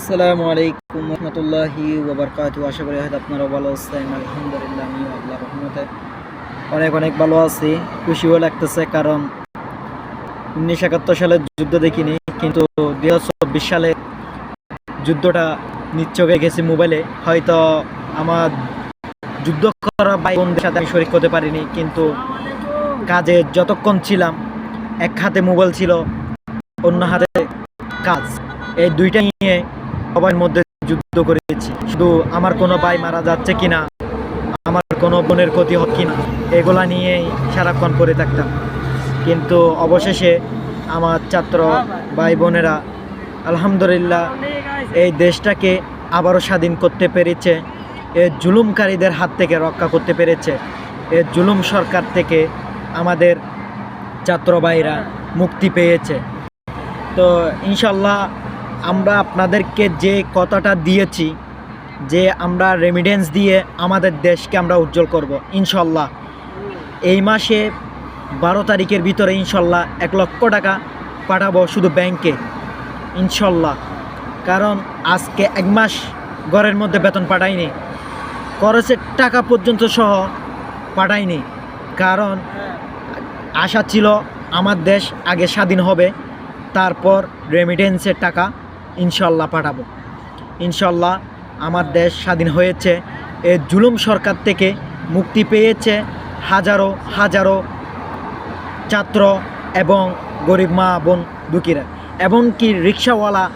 আসসালামু আলাইকুম রহমতুল্লাহি ওবরকাত আশা করি হয়তো আপনারা ভালো আছেন। আলহামদুলিল্লাহ আমি আল্লাহ রহমতে অনেক অনেক ভালো আছি। খুশিও লাগতেছে কারণ উনিশশো একাত্তর সালের যুদ্ধ দেখিনি, কিন্তু হাজার চব্বিশ সালে যুদ্ধটা নিচ্চকে গেছি মোবাইলে। হয়তো আমার যুদ্ধ করা ভাই বোনদের সাথে আমি শরিক করতে পারিনি, কিন্তু কাজে যতক্ষণ ছিলাম, এক হাতে মোবাইল ছিল, অন্য হাতে কাজ। এই দুইটা নিয়ে সবার মধ্যে যুদ্ধ করেছি। শুধু আমার কোনো ভাই মারা যাচ্ছে কিনা, আমার কোনো বোনের ক্ষতি হোক কিনা, এগুলা নিয়েই সারাক্ষণ করে থাকতাম। কিন্তু অবশেষে আমার ছাত্র ভাই বোনেরা আলহামদুলিল্লাহ এই দেশটাকে আবারও স্বাধীন করতে পেরেছে এ জুলুমকারীদের হাত থেকে রক্ষা করতে পেরেছে এ জুলুম সরকার থেকে আমাদের ছাত্র ভাইরা মুক্তি পেয়েছে। তো ইনশাল্লাহ আমরা আপনাদেরকে যে কথাটা দিয়েছি, যে আমরা রেমিডেন্স দিয়ে আমাদের দেশকে আমরা উজ্জ্বল করব, ইনশাল্লাহ। এই মাসে বারো তারিখের ভিতরে ইনশাল্লাহ এক লক্ষ টাকা পাঠাবো শুধু ব্যাংকে, ইনশাল্লাহ। কারণ আজকে এক মাস ঘরের মধ্যে বেতন পাঠাইনি, খরচের টাকা পর্যন্ত সহ পাঠাইনি। কারণ আশা ছিল আমার দেশ আগে স্বাধীন হবে, তারপর রেমিটেন্সের টাকা ইনশাল্লাহ পাঠাবো। ইনশাল্লাহ আমার দেশ স্বাধীন হয়েছে। এ জুলুম সরকার থেকে মুক্তি পেয়েছে হাজারো হাজারো ছাত্র এবং গরিব মা বোন দুঃখীরা। এমনকি রিক্সাওয়ালা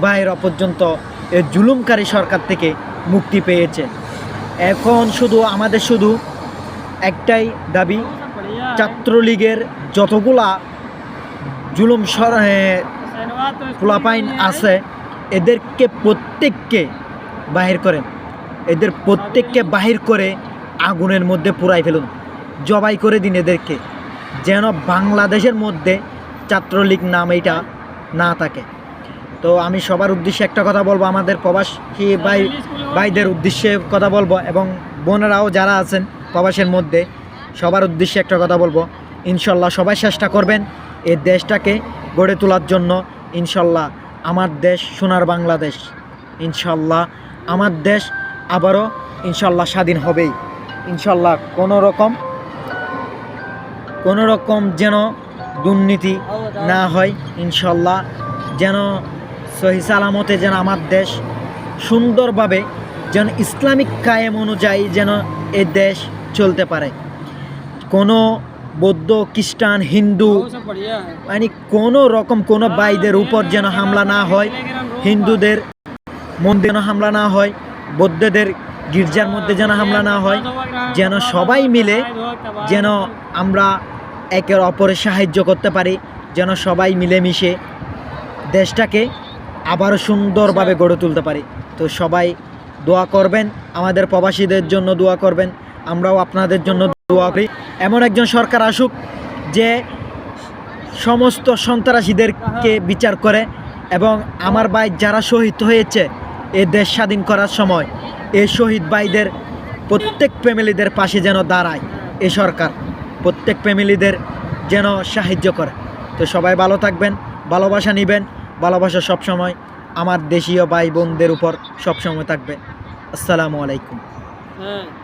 ভাইয়েরা পর্যন্ত এ জুলুমকারী সরকার থেকে মুক্তি পেয়েছে। এখন শুধু আমাদের শুধু একটাই দাবি, ছাত্রলীগের যতগুলা জুলুম সর পোলাপাইন আছে, এদেরকে প্রত্যেককে বাহির করেন। এদের প্রত্যেককে বাহির করে আগুনের মধ্যে পুরাই ফেলুন। জবাই করে দিন এদেরকে, যেন বাংলাদেশের মধ্যে ছাত্রলীগ নাম এইটা না থাকে। তো আমি সবার উদ্দেশ্যে একটা কথা বলব, আমাদের প্রবাসী ভাই ভাইদের উদ্দেশ্যে কথা বলব, এবং বোনেরাও যারা আছেন প্রবাসের মধ্যে, সবার উদ্দেশ্যে একটা কথা বলব। ইনশাল্লাহ সবাই চেষ্টা করবেন এই দেশটাকে গড়ে তোলার জন্য ইনশাল্লাহ আমার দেশ সোনার বাংলাদেশ। ইনশাল্লাহ আমার দেশ আবারও ইনশাল্লাহ স্বাধীন হবেই। ইনশাল্লাহ কোনো রকম কোনো রকম যেন দুর্নীতি না হয়, ইনশাল্লাহ যেন সহি সালামতে যেন আমার দেশ সুন্দরভাবে যেন ইসলামিক কায়েম অনুযায়ী যেন এ দেশ চলতে পারে। কোনো বৌদ্ধ, খ্রিস্টান, হিন্দু মানে কোনো রকম কোনো বাইদের উপর যেন হামলা না হয়, হিন্দুদের মন্দির যেন হামলা না হয়, বৌদ্ধদের গির্জার মধ্যে যেন হামলা না হয়, যেন সবাই মিলে যেন আমরা একের অপরের সাহায্য করতে পারি, যেন সবাই মিলেমিশে দেশটাকে আবারও সুন্দরভাবে গড়ে তুলতে পারি। তো সবাই দোয়া করবেন, আমাদের প্রবাসীদের জন্য দোয়া করবেন, আমরাও আপনাদের জন্য এমন একজন সরকার আসুক যে সমস্ত সন্ত্রাসীদেরকে বিচার করে এবং আমার ভাই যারা শহীদ হয়েছে এ দেশ স্বাধীন করার সময় এই শহীদ ভাইদের প্রত্যেক ফ্যামিলিদের পাশে যেন দাঁড়ায়, এ সরকার প্রত্যেক ফ্যামিলিদের যেন সাহায্য করে। তো সবাই ভালো থাকবেন, ভালোবাসা নেবেন, ভালোবাসা সবসময় আমার দেশীয় ভাই বোনদের উপর সবসময় থাকবে। আসসালামু আলাইকুম। হ্যাঁ।